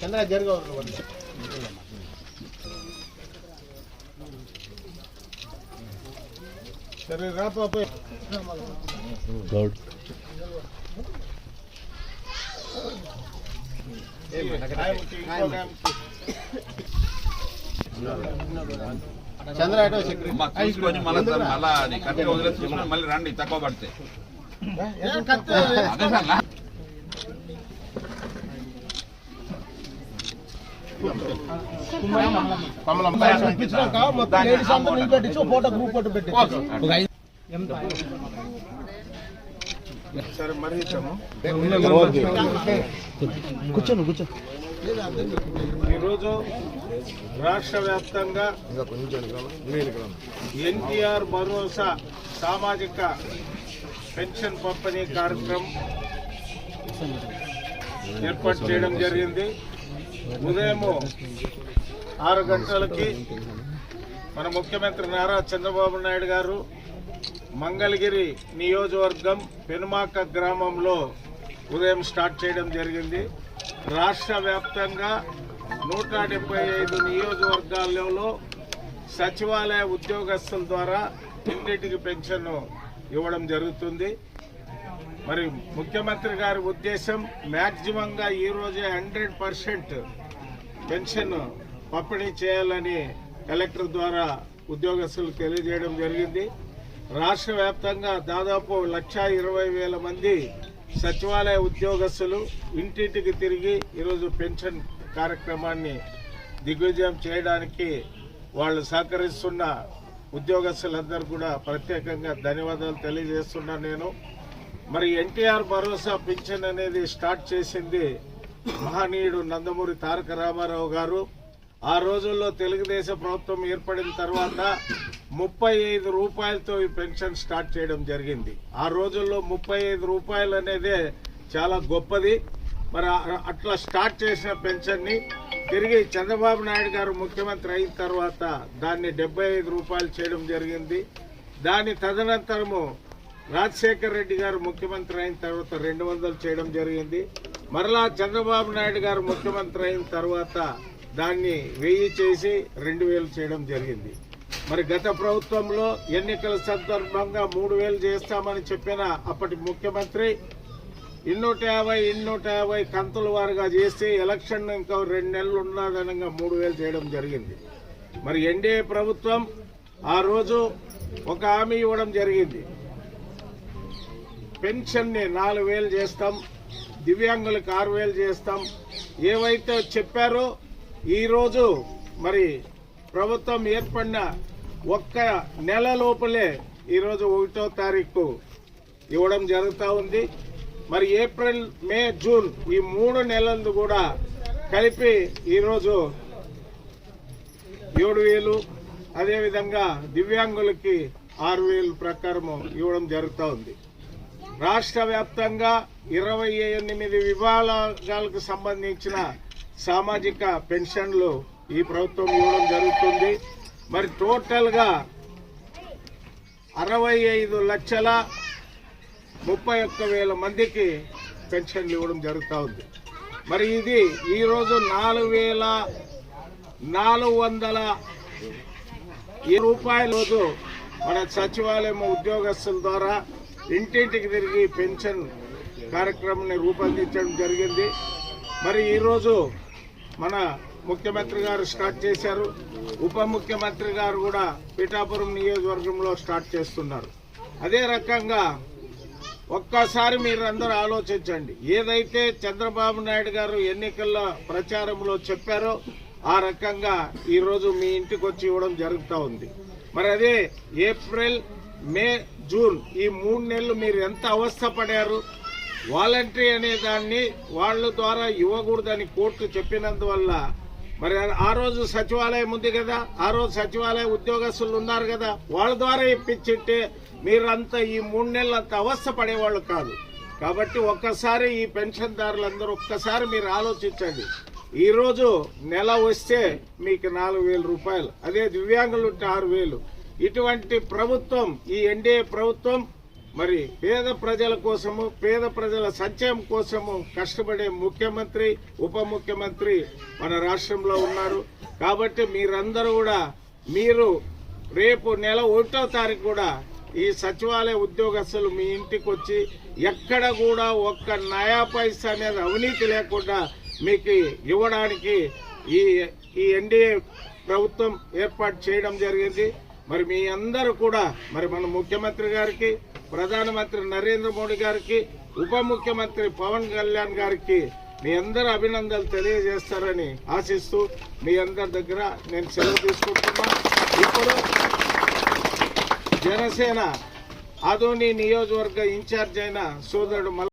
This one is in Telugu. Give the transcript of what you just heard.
చంద్ర జరుగు సరే రా పాప చంద్ర ఆటో సెక్రటరీ అమ్మ చూసుకొని మళ్ళీ సార్ మళ్ళా అది కట్టి వదిలేసి చూసుకొని మళ్ళీ రండి తక్కువ పడితే కూర్చోను కూర్చో ఈరోజు రాష్ట్ర వ్యాప్తంగా ఎన్టీఆర్ భరోసా సామాజిక పెన్షన్ పంపిణీ కార్యక్రమం ఏర్పాటు చేయడం జరిగింది. ఉదయం ఆరు గంటలకి మన ముఖ్యమంత్రి నారా చంద్రబాబు నాయుడు గారు మంగళగిరి నియోజకవర్గం పెనుమాక గ్రామంలో ఉదయం స్టార్ట్ చేయడం జరిగింది. రాష్ట్ర వ్యాప్తంగా నూట డెబ్బై ఐదు నియోజకవర్గాలలో సచివాలయ ఉద్యోగస్తుల ద్వారా ఇంటింటికి పెన్షన్ ఇవ్వడం జరుగుతుంది. మరి ముఖ్యమంత్రి గారి ఉద్దేశం మ్యాక్సిమంగా ఈరోజే హండ్రెడ్ పర్సెంట్ పెన్షన్ పంపిణీ చేయాలని కలెక్టర్ ద్వారా ఉద్యోగస్తులకు తెలియజేయడం జరిగింది. రాష్ట్ర వ్యాప్తంగా దాదాపు లక్షా ఇరవై వేల మంది సచివాలయ ఉద్యోగస్తులు ఇంటింటికి తిరిగి ఈరోజు పెన్షన్ కార్యక్రమాన్ని దిగ్విజయం చేయడానికి వాళ్ళు సహకరిస్తున్న ఉద్యోగస్తులందరూ కూడా ప్రత్యేకంగా ధన్యవాదాలు తెలియజేస్తున్నాను నేను. మరి ఎన్టీఆర్ భరోసా పింఛన్ అనేది స్టార్ట్ చేసింది మహనీయుడు నందమూరి తారక రామారావు గారు. ఆ రోజుల్లో తెలుగుదేశం ప్రభుత్వం ఏర్పడిన తర్వాత ముప్పై ఐదు రూపాయలతో ఈ పెన్షన్ స్టార్ట్ చేయడం జరిగింది. ఆ రోజుల్లో ముప్పై ఐదు రూపాయలు అనేదే చాలా గొప్పది. మరి అట్లా స్టార్ట్ చేసిన పెన్షన్ని తిరిగి చంద్రబాబు నాయుడు గారు ముఖ్యమంత్రి అయిన తర్వాత దాన్ని డెబ్బై ఐదు రూపాయలు చేయడం జరిగింది. దాని తదనంతరము రాజశేఖర్ రెడ్డి గారు ముఖ్యమంత్రి అయిన తర్వాత రెండు వందలు చేయడం జరిగింది. మరలా చంద్రబాబు నాయుడు గారు ముఖ్యమంత్రి అయిన తర్వాత దాన్ని వెయ్యి చేసి రెండు వేలు చేయడం జరిగింది. మరి గత ప్రభుత్వంలో ఎన్నికల సందర్భంగా మూడు వేలు చేస్తామని చెప్పిన అప్పటి ముఖ్యమంత్రి ఇన్నూట యాభై ఇన్నూట యాభై కంతుల వారుగా చేసి ఎలక్షన్ ఇంకా రెండు నెలలు ఉన్నదనంగా మూడు వేలు చేయడం జరిగింది. మరి ఎన్డీఏ ప్రభుత్వం ఆ రోజు ఒక హామీ ఇవ్వడం జరిగింది. పెన్షన్ని నాలుగు వేలు చేస్తాం దివ్యాంగులకు ఆరు వేలు చేస్తాం. ఏవైతే చెప్పారో ఈ రోజు మరి ప్రభుత్వం ఏర్పడిన ఒక్క నెల లోపలే ఈరోజు ఒకటో తారీఖు ఇవ్వడం జరుగుతూ ఉంది. మరి ఏప్రిల్ మే జూన్ ఈ మూడు నెలలు కూడా కలిపి ఈరోజు ఏడు వేలు అదేవిధంగా దివ్యాంగులకి ఆరు వేలు ప్రకారము ఇవ్వడం జరుగుతూ ఉంది. రాష్ట్ర వ్యాప్తంగా ఇరవై ఎనిమిది విభాగాలకు సంబంధించిన సామాజిక పెన్షన్లు ఈ ప్రభుత్వం ఇవ్వడం జరుగుతుంది. మరి టోటల్గా అరవై ఐదు లక్షల ముప్పై ఒక్క వేల మందికి పెన్షన్లు ఇవ్వడం జరుగుతూ ఉంది. మరి ఇది ఈరోజు నాలుగు వేల నాలుగు వందల ఈ రూపాయల రోజు మన సచివాలయం ఉద్యోగస్తుల ద్వారా ఇంటింటికి తిరిగి పెన్షన్ కార్యక్రమాన్ని రూపొందించడం జరిగింది. మరి ఈరోజు మన ముఖ్యమంత్రి గారు స్టార్ట్ చేశారు. ఉప ముఖ్యమంత్రి గారు కూడా పిఠాపురం నియోజకవర్గంలో స్టార్ట్ చేస్తున్నారు. అదే రకంగా ఒక్కసారి మీరందరూ ఆలోచించండి. ఏదైతే చంద్రబాబు నాయుడు గారు ఎన్నికల ప్రచారంలో చెప్పారో ఆ రకంగా ఈరోజు మీ ఇంటికి వచ్చి ఇవ్వడం జరుగుతూ ఉంది. మరి అదే ఏప్రిల్ మే జూన్ ఈ మూడు నెలలు మీరు ఎంత అవస్థ పడారు వాలంటరీ అనే దాన్ని వాళ్ళ ద్వారా ఇవ్వకూడదని కోర్టు చెప్పినందువల్ల మరి ఆ రోజు సచివాలయం ఉంది కదా? ఆ రోజు సచివాలయ ఉద్యోగస్తులు ఉన్నారు కదా? వాళ్ళ ద్వారా ఇప్పించింటే మీరంతా ఈ మూడు నెలలు అంత అవస్థ పడేవాళ్ళు కాదు. కాబట్టి ఒక్కసారి ఈ పెన్షన్దారులందరూ ఒక్కసారి మీరు ఆలోచించండి. ఈరోజు నెల వస్తే మీకు నాలుగు రూపాయలు అదే దివ్యాంగులు ఉంటే ఆరు వేలు. ఇటువంటి ప్రభుత్వం ఈ ఎన్డీఏ ప్రభుత్వం మరి పేద ప్రజల కోసము పేద ప్రజల సంక్షేమం కోసము కష్టపడే ముఖ్యమంత్రి ఉప ముఖ్యమంత్రి మన రాష్ట్రంలో ఉన్నారు. కాబట్టి మీరందరూ కూడా మీరు రేపు నెల ఒకటో తారీఖు కూడా ఈ సచివాలయ ఉద్యోగస్తులు మీ ఇంటికి వచ్చి ఎక్కడ కూడా ఒక్క నయా పైస అనేది అవినీతి లేకుండా మీకు ఇవ్వడానికి ఈ ఈ ఎన్డీఏ ప్రభుత్వం ఏర్పాటు చేయడం జరిగింది. మరి మీ అందరూ కూడా మరి మన ముఖ్యమంత్రి గారికి ప్రధానమంత్రి నరేంద్ర మోడీ గారికి ఉప ముఖ్యమంత్రి పవన్ కళ్యాణ్ గారికి మీ అందరూ అభినందనలు తెలియజేస్తారని ఆశిస్తూ మీ అందరి దగ్గర నేను సెలవు తీసుకుంటున్నా. ఇప్పుడు జనసేన ఆదోని నియోజకవర్గ ఇన్ఛార్జ్ అయిన సోదరుడు